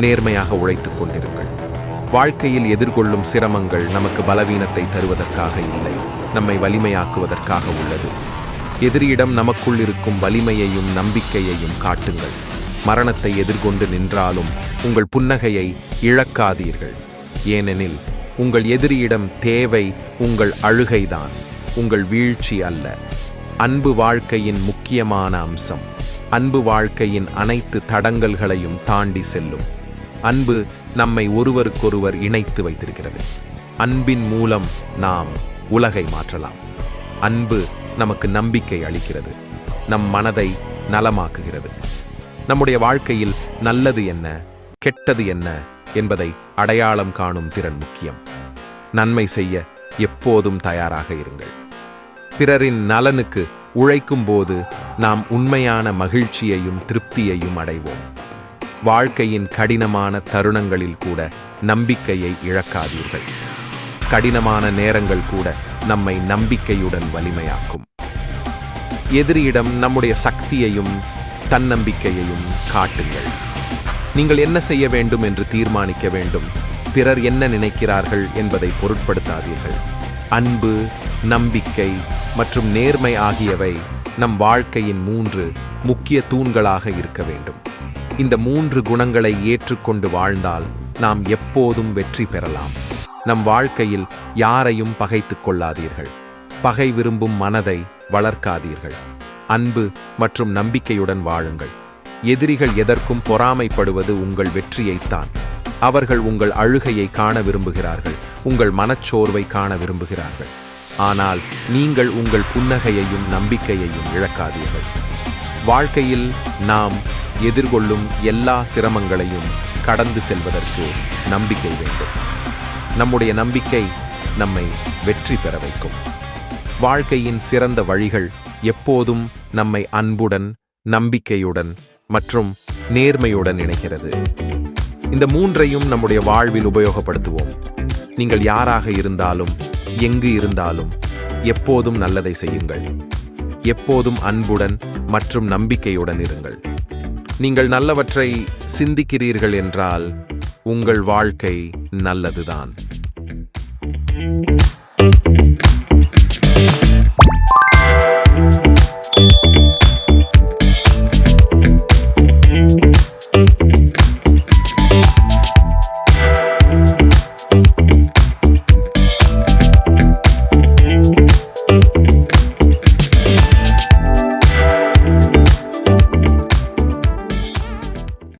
நேர்மையாக உழைத்துக் கொண்டிருங்கள். வாழ்க்கையில் எதிர்கொள்ளும் சிரமங்கள் நமக்கு பலவீனத்தை தருவதற்காக இல்லை நம்மை வலிமையாக்குவதற்காக உள்ளது. எதிரியிடம் நமக்குள் இருக்கும் வலிமையையும் நம்பிக்கையையும் காட்டுங்கள். மரணத்தை எதிர்கொண்டு நின்றாலும் உங்கள் புன்னகையை இழக்காதீர்கள். ஏனெனில் உங்கள் எதிரியிடம் தேவை உங்கள் அழுகைதான் உங்கள் வீழ்ச்சி அல்ல. அன்பு வாழ்க்கையின் முக்கியமான அம்சம். அன்பு வாழ்க்கையின் அனைத்து தடங்கல்களையும் தாண்டி செல்லும். அன்பு நம்மை ஒருவருக்கொருவர் இணைத்து வைத்திருக்கிறது. அன்பின் மூலம் நாம் உலகை மாற்றலாம். அன்பு நமக்கு நம்பிக்கை அளிக்கிறது. நம் மனதை நலமாக்குகிறது. நம்முடைய வாழ்க்கையில் நல்லது என்ன கெட்டது என்ன என்பதை அடையாளம் காணும் திறன் முக்கியம். நன்மை செய்ய எப்போதும் தயாராக இருங்கள். பிறரின் நலனுக்கு உழைக்கும் போது நாம் உண்மையான மகிழ்ச்சியையும் திருப்தியையும் அடைவோம். வாழ்க்கையின் கடினமான தருணங்களில் கூட நம்பிக்கையை இழக்காதீர்கள். கடினமான நேரங்கள் கூட நம்மை நம்பிக்கையுடன் வலிமையாக்கும். எதிரியிடம் நம்முடைய சக்தியையும் தன்னம்பிக்கையையும் காட்டுங்கள். நீங்கள் என்ன செய்ய வேண்டும் என்று தீர்மானிக்க வேண்டும். பிறர் என்ன நினைக்கிறார்கள் என்பதை பொருட்படுத்தாதீர்கள். அன்பு நம்பிக்கை மற்றும் நேர்மை ஆகியவை நம் வாழ்க்கையின் மூன்று முக்கிய தூண்களாக இருக்க வேண்டும். இந்த மூன்று குணங்களை ஏற்றுக்கொண்டு வாழ்ந்தால் நாம் எப்போதும் வெற்றி பெறலாம். நம் வாழ்க்கையில் யாரையும் பகைத்துக் கொள்ளாதீர்கள். பகை விரும்பும் மனதை வளர்க்காதீர்கள். அன்பு மற்றும் நம்பிக்கையுடன் வாழுங்கள். எதிரிகள் எதற்கும் பொறாமைப்படுவது உங்கள் வெற்றியைத்தான் அவர்கள் உங்கள் அழுகையை காண விரும்புகிறார்கள். உங்கள் மனச்சோர்வை காண விரும்புகிறார்கள். ஆனால் நீங்கள் உங்கள் புன்னகையையும் நம்பிக்கையையும் இழக்காதீர்கள். வாழ்க்கையில் நாம் எதிர்கொள்ளும் எல்லா சிரமங்களையும் கடந்து செல்வதற்கு நம்பிக்கை வேண்டும். நம்முடைய நம்பிக்கை நம்மை வெற்றி பெற வைக்கும். வாழ்க்கையின் சிறந்த வழிகள் எப்போதும் நம்மை அன்புடன் நம்பிக்கையுடன் மற்றும் நேர்மையுடன் இணைக்கிறது. இந்த மூன்றையும் நம்முடைய வாழ்வில் உபயோகப்படுத்துவோம். நீங்கள் யாராக இருந்தாலும் எங்கு இருந்தாலும் எப்போதும் நல்லதை செய்யுங்கள். எப்போதும் அன்புடன் மற்றும் நம்பிக்கையுடன் இருங்கள். நீங்கள் நல்லவற்றை சிந்திக்கிறீர்கள் என்றால் உங்கள் வாழ்க்கை நல்லதுதான்.